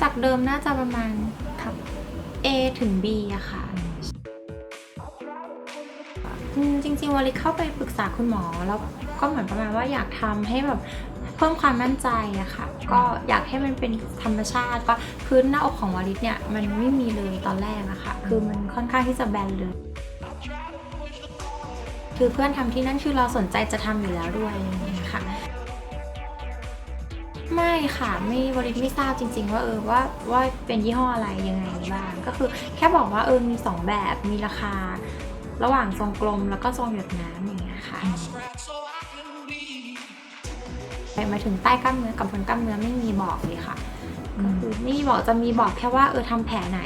จากเดิมน่าจะประมาณครับ A ถึง B อะค่ะอืมจริงๆวลิเข้าไปปรึกษาคุณหมอ แล้วก็เหมือนประมาณว่าอยากทำให้แบบเพิ่มความมั่นใจอะค่ะ ก็อยากให้มันเป็นธรรมชาติก็พื้นหน้าอกของวอลิเนี่ยมันไม่มีเลยตอนแรกอะค่ะ คือมันค่อนข้างที่จะแบนเลย คือเพื่อนทำที่นั่นคือเราสนใจจะทำอยู่แล้วด้วยอะไรอย่างเงี้ยค่ะ ไม่ค่ะไม่วริศไม่ทราบจริง ๆ ว่าเออว่าว่าเป็นยี่ห้ออะไรยังไงบ้าง ก็คือแค่บอกว่าเออมีสองแบบมีราคา ระหว่างทรงกลมแล้วก็ทรงหยดน้ำอย่างเงี้ยค่ะหมาถึงใต้กล้ามเนื้อกับบนกล้ามเนื้อไม่มีบอกเลยค่ะก็คือไม่มีบอกจะมีบอกแค่ว่าเออทำแผลไหน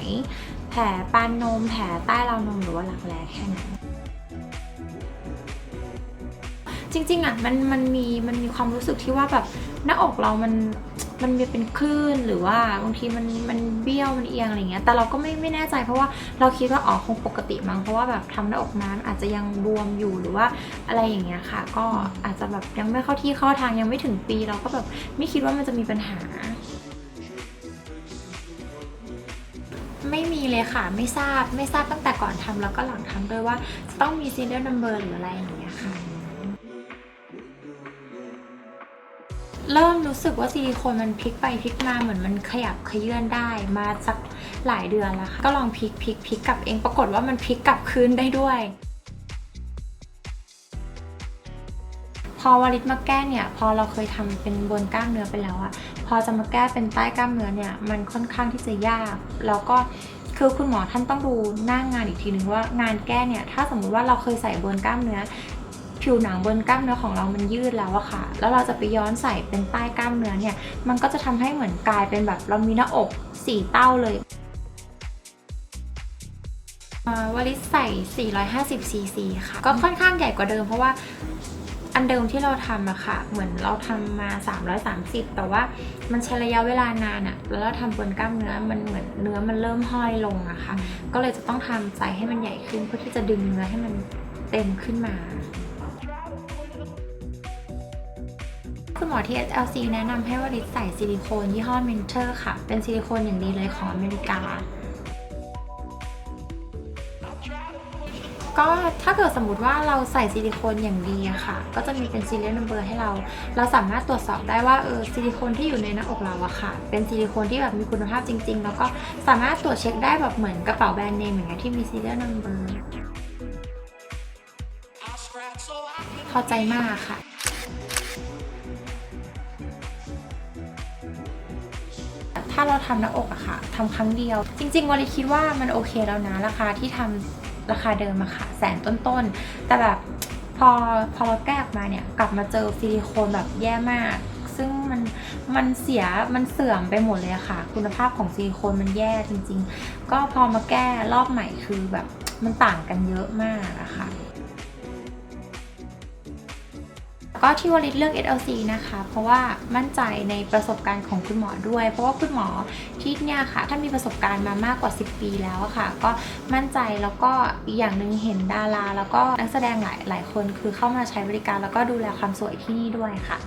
แผลปานนม แผลใต้ราวนมหรือว่าหลักแร้แค่นั้นจริงๆอะมันมันมีมันมีความรู้สึกที่ว่าแบบ หน้าอกเรามันมันมีเป็นคลื่นหรือว่าบางทีมันมันเบี้ยวมันเอียงอะไรเงี้ย แต่เราก็ไม่ไม่แน่ใจเพราะว่าเราคิดว่าอ๋อคงปกติมั้งเพราะว่าแบบทำหน้าอกน้ำอาจจะยังบวมอยู่หรือว่าอะไรอย่างเงี้ยค่ะ ก็อาจจะแบบยังไม่เข้าที่เข้าทางยังไม่ถึงปี เราก็แบบไม่คิดว่ามันจะมีปัญหา ไม่มีเลยค่ะไม่ทราบไม่ทราบตั้งแต่ก่อนทำแล้วก็หลังทำด้วยว่าจะต้องมี serial number หรืออะไรอย่างเงี้ยค่ะ เริ่มรู้สึกว่าซิลิโคนมันพลิกไปพลิกมาเหมือนมันขยับขยื่นได้มาสักหลายเดือนแล้วค่ะก็ลองพลิกพลิกพลิกกลับเองปรากฏว่ามันพลิกกลับคืนได้ด้วย พอวาริศมาแก้เนี่ย พอเราเคยทำเป็นบนกล้ามเนื้อไปแล้วอะพอจะมาแก้เป็นใต้กล้ามเนื้อเนี่ยมันค่อนข้างที่จะยากแล้วก็คือคุณหมอท่านต้องดูหน้างานอีกทีนึงว่างานแก้เนี่ยถ้าสมมุติว่าเราเคยใส่บนกล้ามเนื้อ ผิวหนังบนกล้ามเนื้อของเรามันยืดแล้วอะค่ะ แล้วเราจะไปย้อนใส่เป็นใต้กล้ามเนื้อเนี่ย มันก็จะทำให้เหมือนกลายเป็นแบบเรามีหน้าอกสี่เต้าเลยอ่าวลิสใส่ 450 ซีซีค่ะ ก็ค่อนข้างใหญ่กว่าเดิมเพราะว่าอันเดิมที่เราทำอะค่ะ เหมือนเราทำมา 330 แต่ว่ามันใช้ระยะเวลานานอะแล้วเราทำบนกล้ามเนื้อ มันเหมือนเนื้อมันเริ่มห้อยลงอะค่ะ ก็เลยจะต้องทำไซส์ให้มันใหญ่ขึ้นเพื่อที่จะดึงเนื้อให้มันเต็มขึ้นมา คุณหมอที่ SLC แนะนำให้วริศใส่ซิลิโคนยี่ห้อ Mentor ค่ะ เป็นซิลิโคนอย่างดีเลยของอเมริกา ก็ถ้าเกิดสมมติว่าเราใส่ซิลิโคนอย่างดีอะค่ะ ก็จะมีเป็น serial number ให้เรา เราสามารถตรวจสอบได้ว่าเออซิลิโคนที่อยู่ในหน้าอกเราอะค่ะ เป็นซิลิโคนที่แบบมีคุณภาพจริง ๆ แล้วก็สามารถตรวจเช็คได้แบบเหมือนกระเป๋าแบรนด์เนมอย่างเงี้ยที่มี serial number พอใจมากค่ะ ถ้าเราทำหน้าอกอะค่ะทำครั้งเดียว จริงๆวันนี้คิดว่ามันโอเคแล้วนะ ราคาที่ทำราคาเดิมอะค่ะ แสนต้นๆ แต่แบบพอพอเราแก้ออกมาเนี่ย กลับมาเจอซิลิโคนแบบแย่มาก ซึ่งมันมันเสียมันเสื่อมไปหมดเลยอะค่ะ คุณภาพของซิลิโคนมันแย่จริง ๆ ก็พอมาแก้รอบใหม่คือแบบมันต่างกันเยอะมากอะค่ะ ก็ที่วลิตเลือก SLC นะคะ เพราะว่ามั่นใจในประสบการณ์ของคุณหมอด้วย เพราะว่าคุณหมอที่เนี่ยค่ะท่านมีประสบการณ์มามากกว่า 10 ปีแล้วค่ะ ก็มั่นใจแล้วก็อีกอย่างหนึ่งเห็นดารา แล้วก็นักแสดงหลายหลายคนคือเข้ามาใช้บริการแล้วก็ดูแลความสวยที่นี่ด้วยค่ะ